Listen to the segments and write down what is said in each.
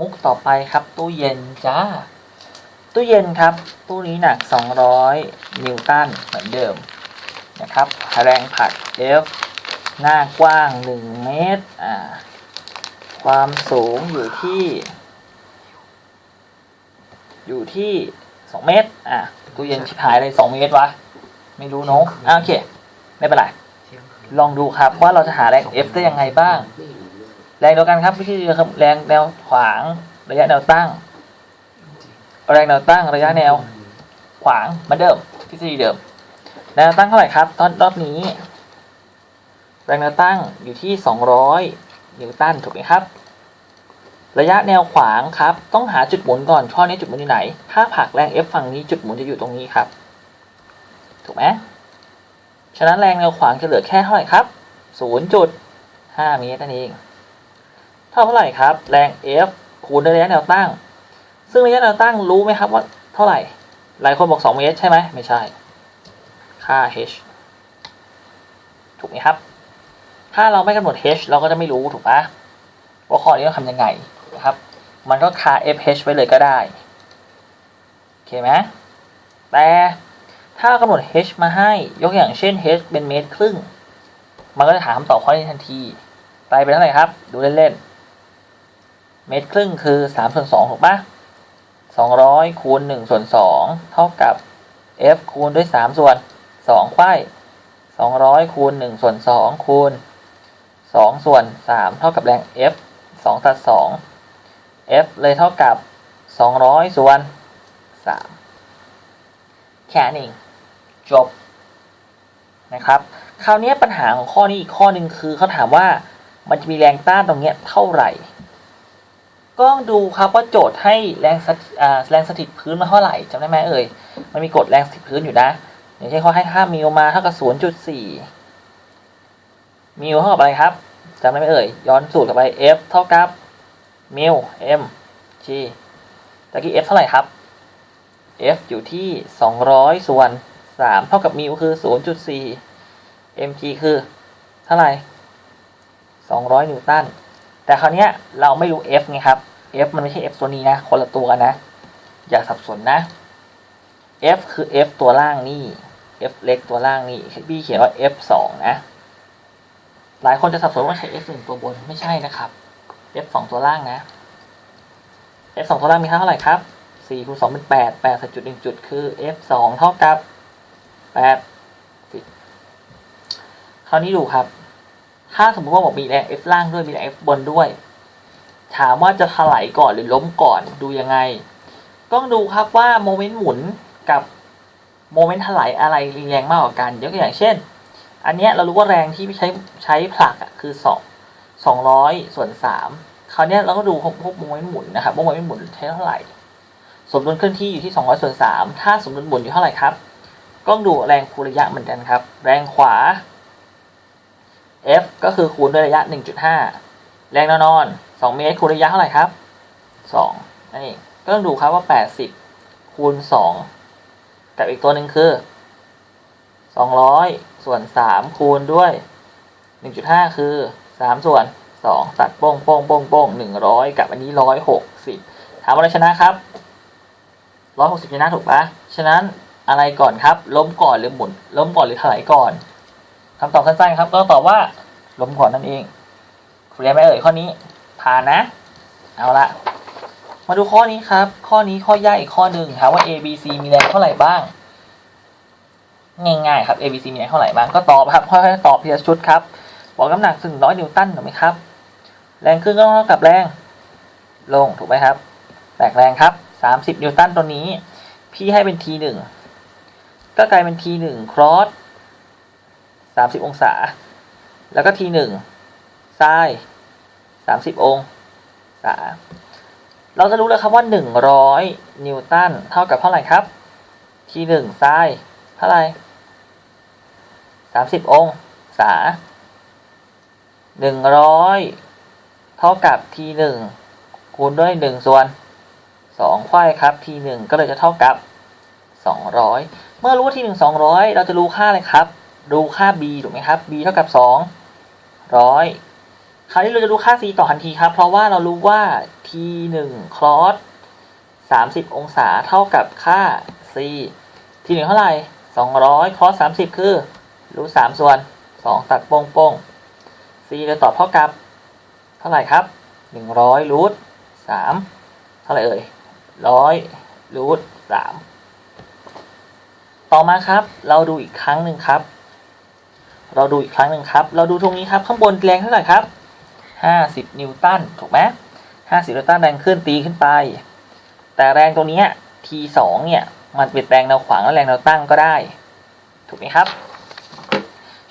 มุกต่อไปครับตู้เย็นจ้า ตู้เย็นครับ ตู้นี้หนัก 200 นิวตันเหมือนเดิมนะครับ แรงผลัก F หน้ากว้าง 1 เมตร อ่า ความสูงอยู่ที่ อยู่ที่ 2 เมตร อะตู้เย็นชิบหายเลย 2 เมตรวะ ไม่รู้เนอะอะโอเค ไม่เป็นไร ลองดูครับว่าเราจะหาแรง F ได้ยังไงบ้าง แรงเดียวกันครับวิธีเดียวครับแรงแนวขวางระยะแนวตั้ง แรงแนวตั้งระยะแนว ขวางเหมือนเดิมทฤษฎีเดิมแนวตั้งเท่าไหร่ครับ ตอนรอบนี้ แรงแนวตั้งอยู่ที่ 200นิวตันถูกไหมครับ ระยะแนวขวางครับ ต้องหาจุดหมุนก่อนข้อนี้จุดหมุนอยู่ไหน ถ้าผลักแรง F ฝั่งนี้จุดหมุนจะอยู่ตรงนี้ครับ ถูกไหมฉะนั้นแรงแนวขวางจะเหลือแค่เท่าไหร่ครับ0.5เมตรนั่นเอง เท่าเท่าไหร่ครับ แรง F คูณด้วยระยะแนวตั้ง ซึ่งระยะแนวตั้งรู้ไหมครับว่าเท่าไหร่ หลายคนบอก 2 เมตรใช่ไหมไม่ใช่ ค่า h ถูกไหมครับ ถ้าเราไม่กำหนด h เราก็จะไม่รู้ถูกปะว่าข้อนี้ต้องทำยังไงนะครับ มันก็ค่า fh ไว้เลยก็ได้โอเคไหมแต่ถ้าากำหนด h มาให้ยกอย่างเช่น h เป็นเมตรครึ่ง มันก็จะถามคำตอบข้อนี้ทันทีไปเป็นเท่าไหร่ครับ ดูเล่นๆ เมตรครึ่งคือสามส่วนสองถูกปะสองร้อยคูณหนึ่งส่วนสองเท่ากับ f คูณด้วยสามส่วนสองไขว้สองร้อยคูณหนึ่งส่วนสองคูณสองส่วนสามเท่ากับแรง f สองตัดสอง f เลยเท่ากับสองร้อยส่วนสามแค่นี้จบนะครับ คราวนี้ปัญหาของข้อนี้อีกข้อหนึ่งคือเขาถามว่ามันจะมีแรงต้านตรงเนี้ยเท่าไหร่ ก็ดูครับว่าโจทย์ให้แรงสแรงสถิตพื้นมาเท่าไหร่จำได้ไหมเอ่ยมันมีกฎแรงสถิตพื้นอยู่นะ อย่างเช่นเขาให้ค่ามิลมาเท่ากับ 0.4 มิลเท่ากับอะไรครับจำได้ไหมเอ่ยย้อนสูตรกลับไป F เท่ากับมิล M G ตะกี้ F เท่าไหร่ครับ F อยู่ที่ 200 ส่วน 3 เท่ากับมิลคือ 0.4 mg คือเท่าไหร่ 200 นิวตัน แต่คราวนี้เราไม่รู้ f ไงครับ f มันไม่ใช่ f ตัวนี้นะ คนละตัวกันนะ อย่าสับสนนะ f คือ f ตัวล่างนี่ f เล็กตัวล่างนี่พี่เขียนว่า f 2นะ หลายคนจะสับสนว่าใช้ f 1ตัวบนไม่ใช่นะครับ f 2ตัวล่างนะ f 2ตัวล่างมีค่าเท่าไหร่ครับ4คูณ2เป็น 8 8ใส่จุด1จุดคือ f 2เท่ากับ8คราวนี้ดูครับ ถ้าสมมติว่าบอกมีแรง F ล่างด้วยมีแรง F บนด้วย ถามว่าจะถลายก่อนหรือล้มก่อนดูยังไง ต้องดูครับว่าโมเมนต์หมุนกับโมเมนต์ถลายอะไรแรงมากกว่ากันยกตัวอย่างเช่น อันเนี้ยเรารู้ว่าแรงที่ใช้ใช้ผลักคือสองสองร้อยส่วนสามคราวเนี้ยเราก็ดูพวกพวกโมเมนต์หมุนนะครับว่าโมเมนต์หมุนใช้เท่าไหร่ สมดุลเคลื่อนที่อยู่ที่สองร้อยส่วนสามถ้าสมดุลหมุนอยู่เท่าไหร่ครับ ก็ต้องดูแรงคูณระยะเหมือนกันครับ แรงขวา F ก็คือคูณด้วยระยะ 1.5 แรงแนวนอน 2 เมตรคูณระยะเท่าไหร่ครับ 2 นั่นเอง ก็ต้องดูครับว่า 80 คูณ 2 กับอีกตัวหนึ่งคือ 200 ส่วน 3 คูณด้วย 1.5 คือ 3 ส่วน 2 ตัดโป้งโป้งโป้งโป้ง100 กับอันนี้ 160 ถามว่าอะไรชนะครับ 160 ชนะถูกปะฉะนั้นอะไรก่อนครับ ล้มก่อนหรือหมุน ล้มก่อนหรือถลายก่อน คำตอบสั้นๆครับ ก็ตอบว่าลมก่อนนั่นเองเรียนไหมเอ่ยข้อนี้ผ่านนะ เอาละมาดูข้อนี้ครับ ข้อนี้ข้อยากอีกข้อหนึ่งถามว่า A B C มีแรงเท่าไหร่บ้าง ง่ายๆครับ A B C มีแรงเท่าไหร่บ้างก็ตอบครับค่อยๆตอบทีละชุดครับบอกน้ำหนักถึงร้อยนิวตันถูกไหมครับ แรงขึ้นก็เท่ากับแรง ลงถูกไหมครับแตกแรงครับสามสิบนิวตันตัวนี้ พี่ให้เป็น T หนึ่งก็กลายเป็น T หนึ่ง cross สามสิบองศา แล้วก็ทีหนึ่งซ้ายสามสิบองศา เราจะรู้เลยครับว่าหนึ่งร้อยนิวตันเท่ากับเท่าไหร่ครับ ทีหนึ่งซ้ายเท่าไหร่สามสิบองศาหนึ่งร้อยเท่ากับทีหนึ่งคูณด้วยหนึ่งส่วนสองไขว้ครับทีหนึ่งก็เลยจะเท่ากับสองร้อยเมื่อรู้ว่าทีหนึ่งสองร้อยเราจะรู้ค่าอะไรครับ ดูค่า b ถูกไหมครับ b เท่ากับสองร้อยคราวนี้เราจะดูค่า c ต่อทันทีครับ เพราะว่าเรารู้ว่า t ทีหนึ่งคลอสสามสิบองศาเท่ากับค่า c ทีหนึ่งเท่าไหร่สองร้อยคลอสสามสิบคือรูทสามส่วนสองตัดโป้งโป้ง c จะตอบเท่ากับ เท่าไหร่ครับหนึ่งร้อยรูทสามเท่าไหร่เอ่ยร้อยรูทสามต่อมาครับ เราดูอีกครั้งหนึ่งครับ เราดูอีกครั้งหนึ่งครับ เราดูตรงนี้ครับ ข้างบนแรงเท่าไหร่ครับห้าสิบนิวตัน ถูกไหมห้าสิบนิวตันแรงขึ้นตีขึ้นไป แต่แรงตรงนี้ t สองเนี่ย มันเป็นแรงแนวขวางและแรงแนวตั้งก็ได้ ถูกไหมครับ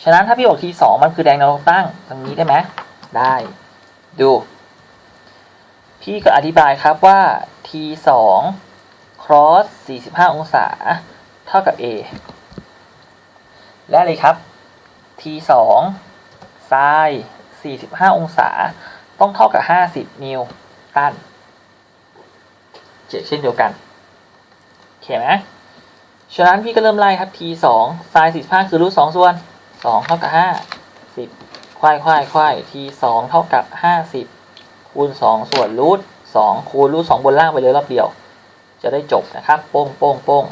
ฉะนั้นถ้าพี่บอก t สองมันคือแรงแนวตั้งตรงนี้ได้ไหมได้ ดู พี่ก็อธิบายครับว่า t สอง cross 45 องศา เท่ากับ a และเลยครับ t สอง sin 45องศา ต้องเท่ากับ50นิวตันเช่นเดียวกันโอเคไหมฉะนั้นพี่ก็เริ่มไล่ครับ t สอง sin 45คือรูทสองส่วน2เท่ากับ5 10ควายควายควาย t สองเท่ากับ50คูณ2ส่วนรูท2คูณรูท2บนล่างไปเลยรอบเดียว จะได้จบนะครับ โป้งโป้งโป้ง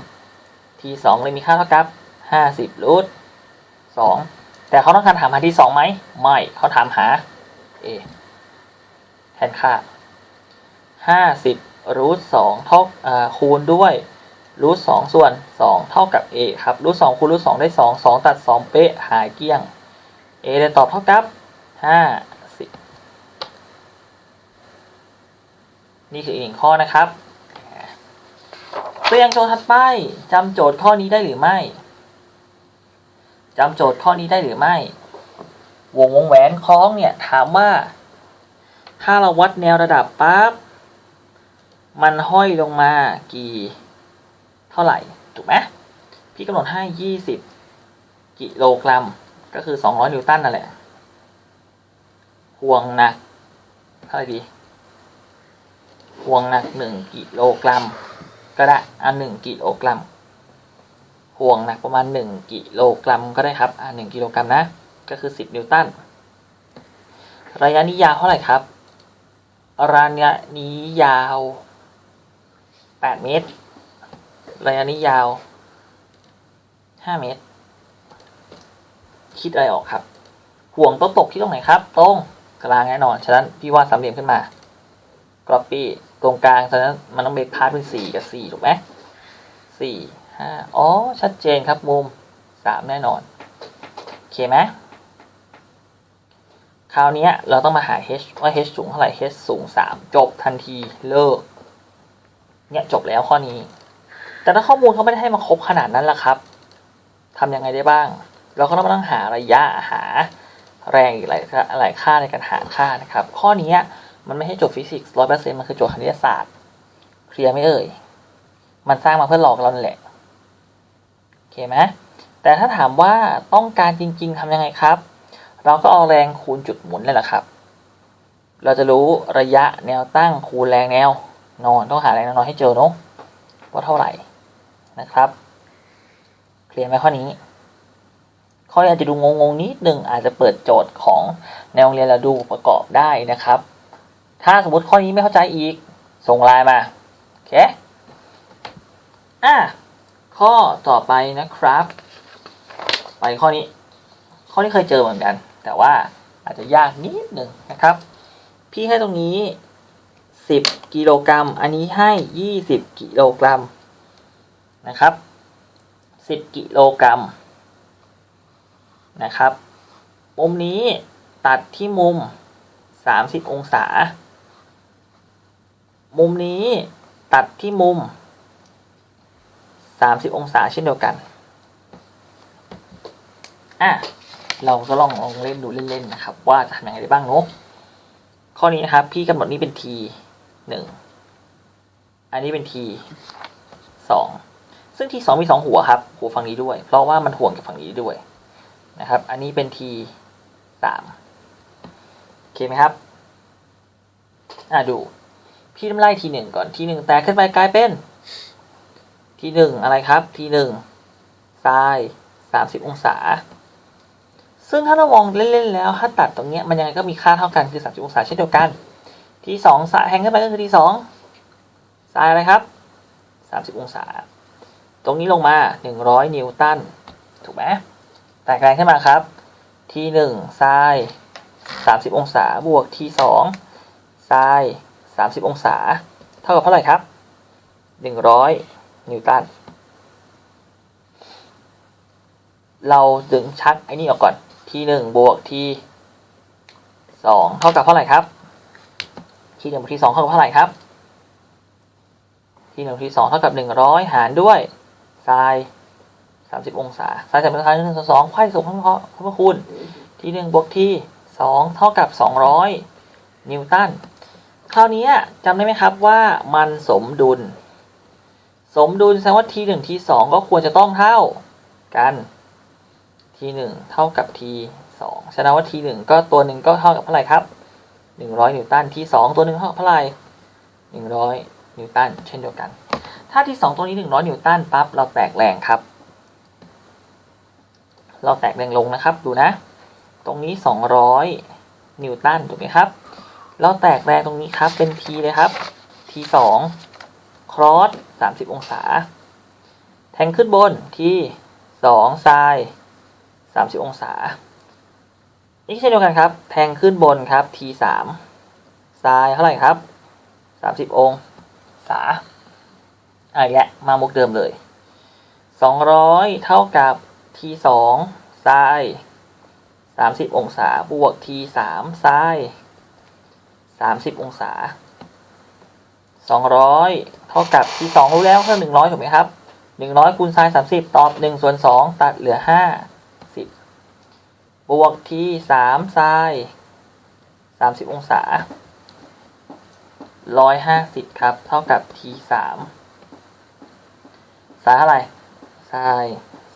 t สองเลยมีค่าเท่ากับ50รูท2 แต่เขาต้องการถามหา t สองไหมไม่เขาถามหา a แทนค่า50รูท2เท่าคูณด้วยรูท2ส่วน2เท่ากับ a ครับรูท2คูณรูท2ได้2 2ตัด2เป๊ะหายเกลี้ยง a ได้ตอบเท่ากับ50นี่คืออีกหนึ่งข้อนะครับตัวอย่างโจทย์ถัดไปจำโจทย์ข้อนี้ได้หรือไม่ จำโจทย์ข้อนี้ได้หรือไม่ วงวงแหวนคล้องเนี่ยถามว่า ถ้าเราวัดแนวระดับปั๊บมันห้อยลงมากี่ เท่าไหร่ถูกไหมพี่กำหนดให้ 20 กิโลกรัม ก็คือ 200 นิวตันนั่นแหละห่วงหนักเท่าไหร่ดีห่วงหนัก 1 กิโลกรัม ก็ได้อันหนึ่งกิโลกรัม ห่วงหนักประมาณ 1 กิโลกรัมก็ได้ครับ อ่า1กิโลกรัมนะ ก็คือ 10 นิวตัน ระยะนี้ยาวเท่าไหร่ครับระยะนี้ยาว 8 เมตร ระยะนี้ยาว 5 เมตร คิดอะไรออกครับ ห่วงต้องตกที่ตรงไหนครับ ตรงกลางแน่นอน ฉะนั้นพี่วาดสามเหลี่ยมขึ้นมากรอบปี้ตรงกลาง ฉะนั้นมันต้องเบรกพาร์ทเป็นสี่กับสี่ถูกไหมสี่ ห้าอ๋อ ชัดเจนครับมุมสามแน่นอน โอเคไหมคราวนี้เราต้องมาหา h ว่า h สูงเท่าไหร่ h สูงสามจบทันทีเลิก เนี่ยจบแล้วข้อนี้ แต่ถ้าข้อมูลเขาไม่ได้ให้มาครบขนาดนั้นล่ะครับทำยังไงได้บ้าง เราก็ต้องมาตั้งหาระยะหาแรงอีกหลายหลายค่าในการหาค่านะครับ ข้อนี้มันไม่ใช่โจทย์ฟิสิกส์ร้อยเปอร์เซ็นต์มันคือโจทย์คณิตศาสตร์เคลียร์ไหมเอ่ย มันสร้างมาเพื่อหลอกเราแหละ เคไหมแต่ถ้าถามว่าต้องการจริง ๆทำยังไงครับ เราก็เอาแรงคูณจุดหมุนนี่แหละครับ เราจะรู้ระยะแนวตั้งคูณแรงแนวนอนต้องหาแรงแนวนอนให้เจอเนาะว่าเท่าไหร่นะครับเคลียร์ไหมข้อนี้ข้อนี้อาจจะดูงงๆนิดนึงอาจจะเปิดโจทย์ของแนวโรงเรียนเราดูประกอบได้นะครับ ถ้าสมมติข้อนี้ไม่เข้าใจอีก ส่งไลน์มาโอเคอะ ข้อต่อไปนะครับ ไปข้อนี้ ข้อนี้เคยเจอเหมือนกัน แต่ว่าอาจจะยากนิดหนึ่งนะครับ พี่ให้ตรงนี้ 10 กิโลกรัม อันนี้ให้ 20 กิโลกรัมนะครับ 10 กิโลกรัมนะครับ มุมนี้ตัดที่มุม 30 องศา มุมนี้ตัดที่มุม 30 องศาเช่นเดียวกัน อะ เราก็ลองลองเล่นดูเล่นๆนะครับ ว่าจะทำยังไงได้บ้างเนาะข้อนี้นะครับ พี่กำหนดนี้เป็น t หนึ่งอันนี้เป็น t สองซึ่ง t สองมีสองหัวครับ หัวฝั่งนี้ด้วย เพราะว่ามันห่วงกับฝั่งนี้ด้วยนะครับ อันนี้เป็น t สามโอเคไหมครับ อะดู พี่ต้องไล่ t หนึ่งก่อน t หนึ่งแตกขึ้นไปกลายเป็น t หนึ่งอะไรครับ t หนึ่งไซน์สามสิบองศา ซึ่งถ้าเรามองเล่นๆแล้ว ถ้าตัดตรงเนี้ยมันยังไงก็มีค่าเท่ากันคือ30องศาเช่นเดียวกัน ทีสองสายแทงขึ้นไปก็คือทีสองสายอะไรครับสามสิบองศา ตรงนี้ลงมาหนึ่งร้อยนิวตันถูกไหมแตกแรงขึ้นมาครับ ทีหนึ่งทรายสามสิบองศาบวกทีสองทรายสามสิบองศา เท่ากับเท่าไหร่ครับหนึ่งร้อย นิวตันเราดึงชักไอ้นี่ออกก่อนทีหนึ่งบวกทีสองเท่ากับเท่าไหร่ครับ ทีหนึ่งบวกทีสองเท่ากับเท่าไหร่ครับ ทีหนึ่งบวกทีสองเท่ากับหนึ่งร้อยหารด้วยไซน์สามสิบองศาไซน์สามสิบองศาหนึ่งส่วนสองไขว้ส่งข้างพระคูณทีหนึ่งบวกทีสองเท่ากับสองร้อยนิวตันคราวนี้จำได้ไหมครับว่ามันสมดุล สมดุลแสดงว่าทีหนึ่งทีสองก็ควรจะต้องเท่ากันทีหนึ่งเท่ากับทีสองแสดงว่าทีหนึ่งก็ตัวหนึ่งก็เท่ากับเท่าไหร่ครับหนึ่งร้อยนิวตันทีสองตัวหนึ่งเท่ากับเท่าไหร่หนึ่งร้อยนิวตันเช่นเดียวกัน ถ้าทีสองตัวนี้หนึ่งร้อยนิวตันปั๊บเราแตกแรงครับ เราแตกแรงลงนะครับดูนะ ตรงนี้สองร้อยนิวตันถูกไหมครับ เราแตกแรงตรงนี้ครับเป็นทีเลยครับทีสอง ครอสสามสิบองศา แทงขึ้นบนทีสองไซสามสิบองศา นี่เช่นเดียวกันครับ แทงขึ้นบนครับทีสามไซเท่าไหร่ครับสามสิบองศาอะอีกแล้วมามุกเดิมเลยสองร้อยเท่ากับทีสองไซสามสิบองศา บวกทีสามไซสามสิบองศา สองร้อยเท่ากับทีสองรู้แล้วก็หนึ่งร้อยถูกไหมครับหนึ่งร้อยคูณไซสามสิบตอบหนึ่งส่วนสองตัดเหลือห้าสิบบวกทีสามไซสามสิบองศาร้อยห้าสิบครับ เท่ากับทีสามสายเท่าไหร่สาย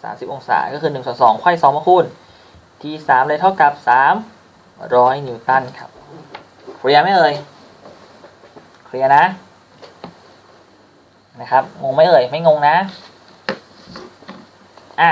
สามสิบองศาก็คือหนึ่งส่วนสองไขว้สองมาคูณทีสามเลยเท่ากับสามร้อยนิวตันครับเคลียร์ไหมเอ่ยเคลียร์นะ นะครับงงไหมเอ่ยไม่งงนะ อะ